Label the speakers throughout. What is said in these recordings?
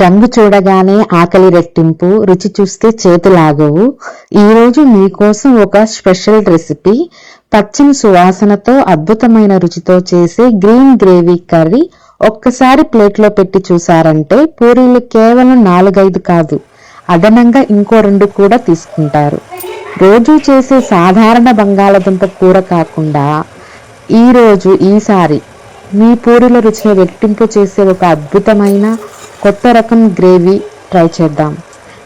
Speaker 1: రంగు చూడగానే ఆకలి రెట్టింపు రుచి చూస్తే చేతులాగవు. ఈరోజు మీకోసం ఒక స్పెషల్ రెసిపీ. పచ్చని సువాసనతో అద్భుతమైన రుచితో చేసే గ్రీన్ గ్రేవీ కర్రీ ఒక్కసారి ప్లేట్లో పెట్టి చూసారంటే పూరీలు కేవలం నాలుగైదు కాదు అదనంగా ఇంకో రెండు కూడా తీసుకుంటారు. రోజు చేసే సాధారణ బంగాళదుంప కూర కాకుండా ఈరోజు ఈసారి మీ పూరీల రుచిని రెట్టింపు చేసే ఒక అద్భుతమైన కొత్త రకం గ్రేవీ ట్రై చేద్దాం.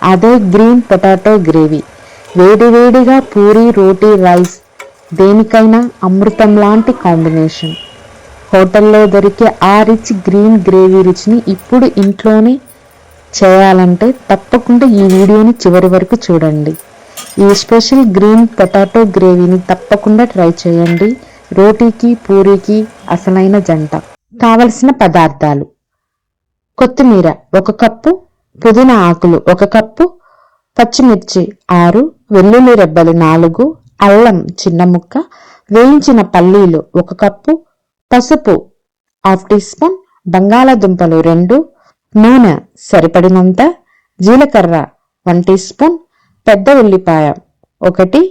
Speaker 1: అదే గ్రీన్ పొటాటో గ్రేవీ. వేడివేడిగా పూరి రోటీ రైస్ దేనికైనా అమృతం లాంటి కాంబినేషన్. హోటల్లో దొరికే ఆ రిచ్ గ్రీన్ గ్రేవీ రుచిని ఇప్పుడు ఇంట్లోనే చేయాలంటే తప్పకుండా ఈ వీడియోని చివరి వరకు చూడండి. ఈ స్పెషల్ గ్రీన్ పొటాటో గ్రేవీని తప్పకుండా ట్రై చేయండి. రోటీకి పూరీకి అసలైన జంట. కావలసిన పదార్థాలు. కొత్తిమీర ఒక కప్పు పుదీనా ఆకులు ఒక కప్పు పచ్చిమిర్చి ఆరు వెల్లుల్లి రెబ్బలు నాలుగు అల్లం చిన్న ముక్క వేయించిన పల్లీలు ఒక కప్పు పసుపు హాఫ్ టీ స్పూన్ బంగాళాదుంపలు రెండు నూనె సరిపడినంత జీలకర్ర వన్ టీ స్పూన్ పెద్ద ఉల్లిపాయ ఒకటి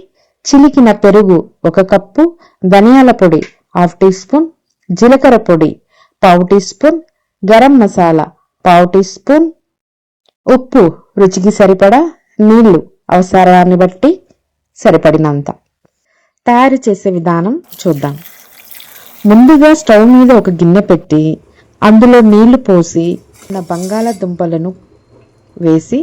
Speaker 1: చిలికిన పెరుగు ఒక కప్పు ధనియాల పొడి హాఫ్ టీ స్పూన్ జీలకర్ర పొడి పావు టీ స్పూన్ గరం మసాలా పావు టీ స్పూన్ ఉప్పు రుచికి సరిపడా నీళ్ళు అవసరాన్ని బట్టి సరిపడినంత. తయారు చేసే విధానం చూద్దాం. ముందుగా స్టవ్ మీద ఒక గిన్నె పెట్టి అందులో నీళ్ళు పోసి నా బంగాళాదుంపలను వేసి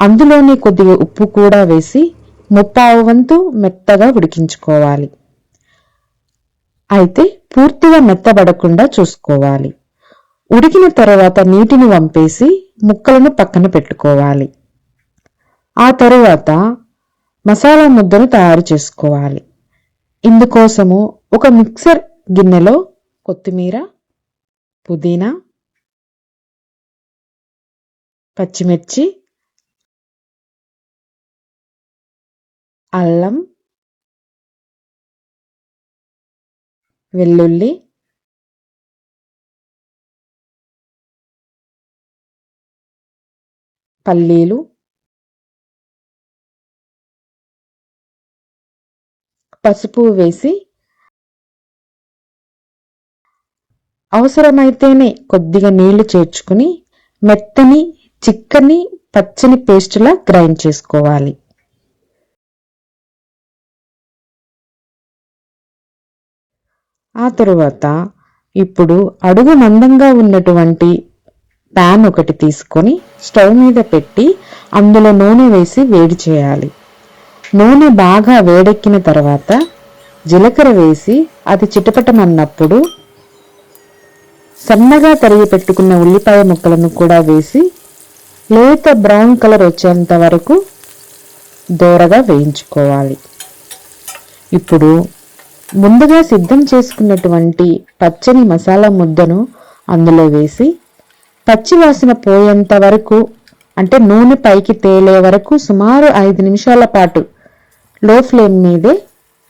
Speaker 1: అందులోనే కొద్దిగా ఉప్పు కూడా వేసి ముప్పావు వంతు మెత్తగా ఉడికించుకోవాలి. అయితే పూర్తిగా మెత్తబడకుండా చూసుకోవాలి. ఉడికిన తర్వాత నీటిని వంపేసి ముక్కలను పక్కన పెట్టుకోవాలి. ఆ తరువాత మసాలా ముద్దను తయారు చేసుకోవాలి. ఇందుకోసము ఒక మిక్సర్ గిన్నెలో కొత్తిమీర పుదీనా పచ్చిమిర్చి అల్లం వెల్లుల్లి పల్లీలు పసుపు వేసి అవసరమైతేనే కొద్దిగా నీళ్ళు చేర్చుకుని మెత్తని చిక్కని పచ్చని పేస్టులా గ్రైండ్ చేసుకోవాలి. ఆ తరువాత ఇప్పుడు అడుగు మందంగా ఉన్నటువంటి ప్యాన్ ఒకటి తీసుకొని స్టవ్ మీద పెట్టి అందులో నూనె వేసి వేడి చేయాలి. నూనె బాగా వేడెక్కిన తర్వాత జీలకర్ర వేసి అది చిటపటమన్నప్పుడు సన్నగా తరిగి పెట్టుకున్న ఉల్లిపాయ ముక్కలను కూడా వేసి లేత బ్రౌన్ కలర్ వచ్చేంత వరకు దోరగా వేయించుకోవాలి. ఇప్పుడు ముందుగా సిద్ధం చేసుకున్నటువంటి పచ్చని మసాలా ముద్దను అందులో వేసి పచ్చివాసన పోయేంత వరకు అంటే నూనె పైకి తేలే వరకు సుమారు ఐదు నిమిషాల పాటు లో ఫ్లేమ్ మీదే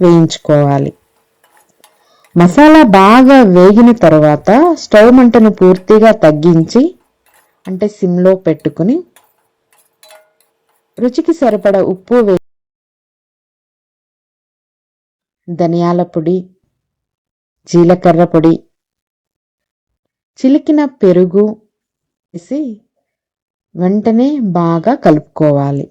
Speaker 1: వేయించుకోవాలి. మసాలా బాగా వేగిన తర్వాత స్టవ్ మంటను పూర్తిగా తగ్గించి అంటే సిమ్లో పెట్టుకుని రుచికి సరిపడ ఉప్పు వే ధనియాల పొడి జీలకర్ర పొడి చిలికిన పెరుగు వేసి వెంటనే బాగా కలుపుకోవాలి.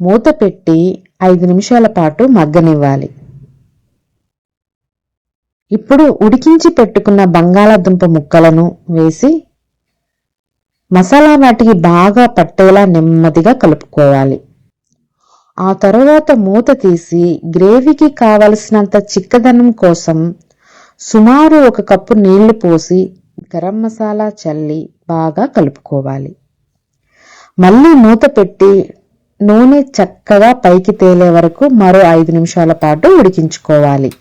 Speaker 1: మూత పెట్టి ఐదు నిమిషాల పాటు మగ్గనివ్వాలి. ఇప్పుడు ఉడికించి పెట్టుకున్న బంగాళాదుంప ముక్కలను వేసి మసాలా వాటికి బాగా పట్టేలా నెమ్మదిగా కలుపుకోవాలి. ఆ తరువాత మూత తీసి గ్రేవీకి కావలసినంత చిక్కదనం కోసం సుమారు ఒక కప్పు నీళ్ళు పోసి గరం మసాలా చల్లి బాగా కలుపుకోవాలి. మళ్ళీ మూత పెట్టి నూనె చక్కగా పైకి తేలే వరకు మరో ఐదు నిమిషాల పాటు ఉడికించుకోవాలి.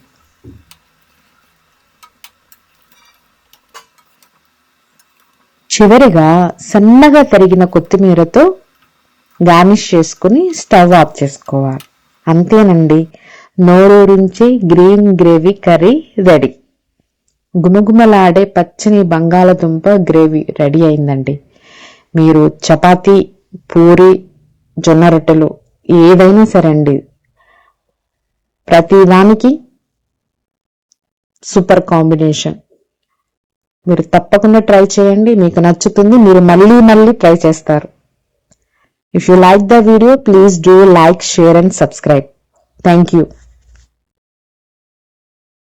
Speaker 1: చివరిగా సన్నగా తరిగిన కొత్తిమీరతో గార్నిష్ చేసుకుని స్టవ్ ఆఫ్ చేసుకోవాలి. అంతేనండి నోరూరించి గ్రీన్ గ్రేవీ కర్రీ రెడీ. గుమగుమలాడే పచ్చని బంగాళదుంప గ్రేవీ రెడీ అయిందండి. మీరు చపాతీ పూరి జొన్న రొట్టెలు ఏదైనా సరే అండి ప్రతిదానికి సూపర్ కాంబినేషన్. మీరు తప్పకుండా ట్రై చేయండి. మీకు నచ్చుతుంది మీరు మళ్ళీ మళ్ళీ ట్రై చేస్తారు. If you like the video please do like share and subscribe thank you